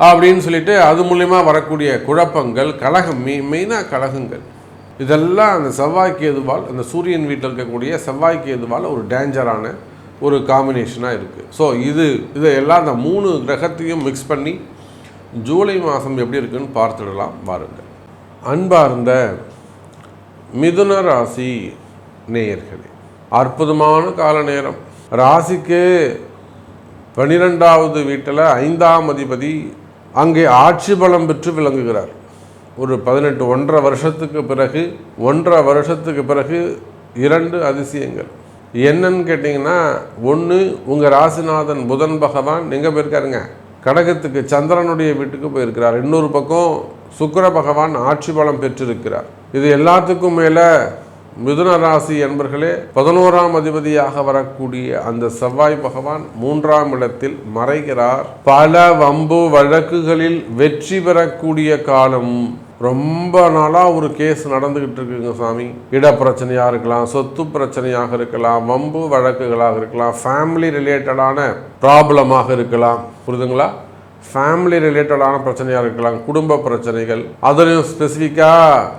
அப்படின்னு சொல்லிட்டு அது மூலயமா வரக்கூடிய குழப்பங்கள் கழகம் மெய் மெயினாக கழகங்கள் இதெல்லாம் அந்த செவ்வாய்க்கு எதுவால் அந்த சூரியன் வீட்டில் இருக்கக்கூடிய செவ்வாய்க்கு எதுவால் ஒரு டேஞ்சரான ஒரு காம்பினேஷனாக இருக்குது ஸோ இது இதையெல்லாம் அந்த மூணு கிரகத்தையும் மிக்ஸ் பண்ணி ஜூலை மாதம் எப்படி இருக்குன்னு பார்த்துடலாம் பாருங்கள் அன்பார்ந்த மிதுன ராசி நேயர்களே அற்புதமான கால நேரம். ராசிக்கு பன்னிரெண்டாவது வீட்டில் ஐந்தாம் அதிபதி அங்கே ஆட்சி பலம் பெற்று விளங்குகிறார். ஒரு பதினெட்டு ஒன்றரை வருஷத்துக்கு பிறகு ஒன்றரை வருஷத்துக்கு பிறகு இரண்டு அதிசயங்கள். என்னன்னு கேட்டிங்கன்னா ஒன்று உங்கள் ராசிநாதன் புதன் பகவான் எங்கே போயிருக்காருங்க? கடகத்துக்கு சந்திரனுடைய வீட்டுக்கு போயிருக்கிறார். இன்னொரு பக்கம் சுக்கர பகவான் ஆட்சி பலம் பெற்றிருக்கிறார். இது எல்லாத்துக்கும் மேலே மிதுன ராசி என்பர்களே பதினோராம் அதிபதியாக வரக்கூடிய அந்த செவ்வாய் பகவான் மூன்றாம் இடத்தில் மறைகிறார். பல வம்பு வழக்குகளில் வெற்றி பெறக்கூடிய காலம். ரொம்ப நாளாக ஒரு கேஸ் நடந்துக்கிட்டு இருக்குங்க சாமி. இட பிரச்சனையாக இருக்கலாம் சொத்து பிரச்சனையாக இருக்கலாம் வம்பு வழக்குகளாக இருக்கலாம் ஃபேமிலி ரிலேட்டடான ப்ராப்ளமாக இருக்கலாம். புரிதுங்களா? ஃபேமிலி ரிலேட்டடான பிரச்சனையாக இருக்கலாம் குடும்ப பிரச்சனைகள். அதுலேயும் ஸ்பெசிஃபிக்காக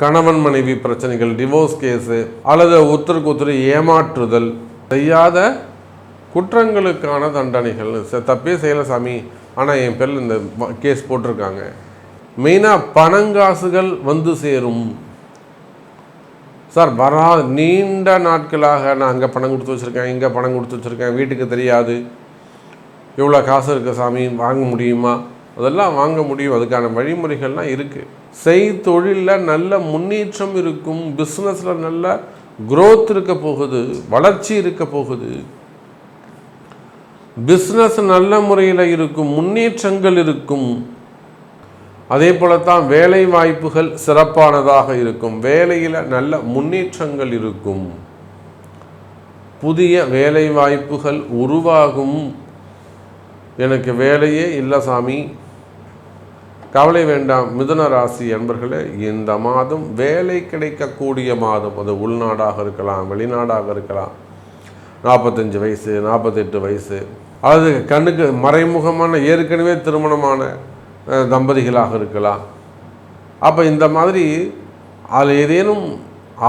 கணவன் மனைவி பிரச்சனைகள் டிவோர்ஸ் கேஸு அல்லது ஒருத்தருக்கு ஒருத்தர் ஏமாற்றுதல் செய்யாத குற்றங்களுக்கான தண்டனைகள். தப்பே செய்யலை சாமி. ஆனால் என் பேரில் இந்த கேஸ் போட்டிருக்காங்க. மெயினாக பணங்காசுகள் வந்து சேரும். சார் வரா நீண்ட நாட்களாக நான் அங்கே பணம் கொடுத்து வச்சுருக்கேன் இங்கே பணம் கொடுத்து வச்சுருக்கேன் வீட்டுக்கு தெரியாது. இவ்வளோ காசு இருக்குது சாமி? வாங்க முடியுமா? அதெல்லாம் வாங்க முடியும். அதுக்கான வழிமுறைகள்லாம் இருக்குது செய் தொழிலில் நல்ல முன்னேற்றம் இருக்கும். பிஸ்னஸில் நல்ல குரோத் இருக்க போகுது. வளர்ச்சி இருக்க போகுது. பிஸ்னஸ் நல்ல முறையில் இருக்கும். முன்னேற்றங்கள் இருக்கும். அதே போல தான் வேலை வாய்ப்புகள் சிறப்பானதாக இருக்கும். வேலையில் நல்ல முன்னேற்றங்கள் இருக்கும். புதிய வேலை வாய்ப்புகள் உருவாகும். எனக்கு வேலையே இல்லை சாமி. கவலை வேண்டாம் மிதுன ராசி என்பர்களே இந்த மாதம் வேலை கிடைக்கக்கூடிய மாதம். அது உள்நாடாக இருக்கலாம் வெளிநாடாக இருக்கலாம். நாற்பத்தஞ்சு வயசு நாற்பத்தெட்டு வயசு. அது கண்ணுக்கு மறைமுகமான ஏற்கனவே திருமணமான தம்பதிகளாக இருக்கலாம். அப்போ இந்த மாதிரி அதில் ஏதேனும்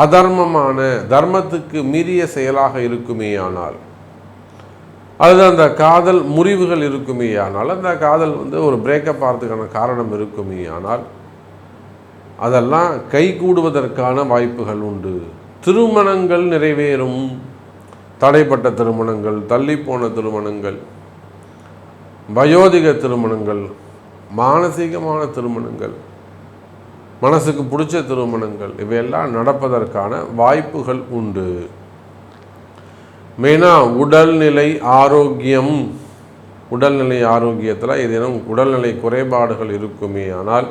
அதர்மமான தர்மத்துக்கு மீறிய செயலாக இருக்குமே ஆனால் அதுதான் அந்த காதல் முறிவுகள் இருக்குமே. ஆனால் அந்த காதல் வந்து ஒரு பிரேக்கப் ஆகிறதுக்கான காரணம் இருக்குமே. ஆனால் அதெல்லாம் கைகூடுவதற்கான வாய்ப்புகள் உண்டு. திருமணங்கள் நிறைவேறும். தடைப்பட்ட திருமணங்கள் தள்ளிப்போன திருமணங்கள் வயோதிக திருமணங்கள் மானசீகமான திருமணங்கள் மனசுக்கு பிடிச்ச திருமணங்கள் இவையெல்லாம் நடப்பதற்கான வாய்ப்புகள் உண்டு. மெயினாக உடல்நிலை ஆரோக்கியம். உடல்நிலை ஆரோக்கியத்தில் ஏதேனும் உடல்நிலை குறைபாடுகள் இருக்குமே ஆனால்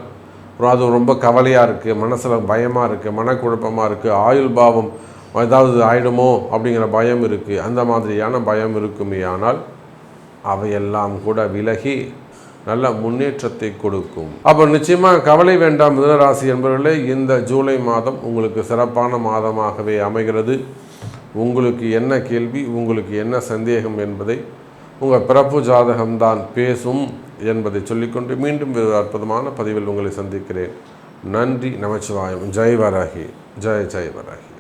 அது ரொம்ப கவலையாக இருக்குது மனசில் பயமாக இருக்குது மனக்குழப்பமாக இருக்குது ஆயுள் பாவம் ஏதாவது ஆயிடுமோ அப்படிங்கிற பயம் இருக்குது அந்த மாதிரியான பயம் இருக்குமே ஆனால் அவையெல்லாம் கூட விலகி நல்ல முன்னேற்றத்தை கொடுக்கும். அப்போ நிச்சயமாக கவலை வேண்டாம் மிதனராசி என்பவர்களே இந்த ஜூலை மாதம் உங்களுக்கு சிறப்பான மாதமாகவே அமைகிறது. உங்களுக்கு என்ன கேள்வி உங்களுக்கு என்ன சந்தேகம் என்பதை உங்கள் பிறப்பு ஜாதகம்தான் பேசும் என்பதை சொல்லிக்கொண்டு மீண்டும் ஒரு அற்புதமான பதிவில் உங்களை சந்திக்கிறேன். நன்றி நமச்சிவாயம். ஜெய் வராகி. ஜெய ஜெய் வராகி.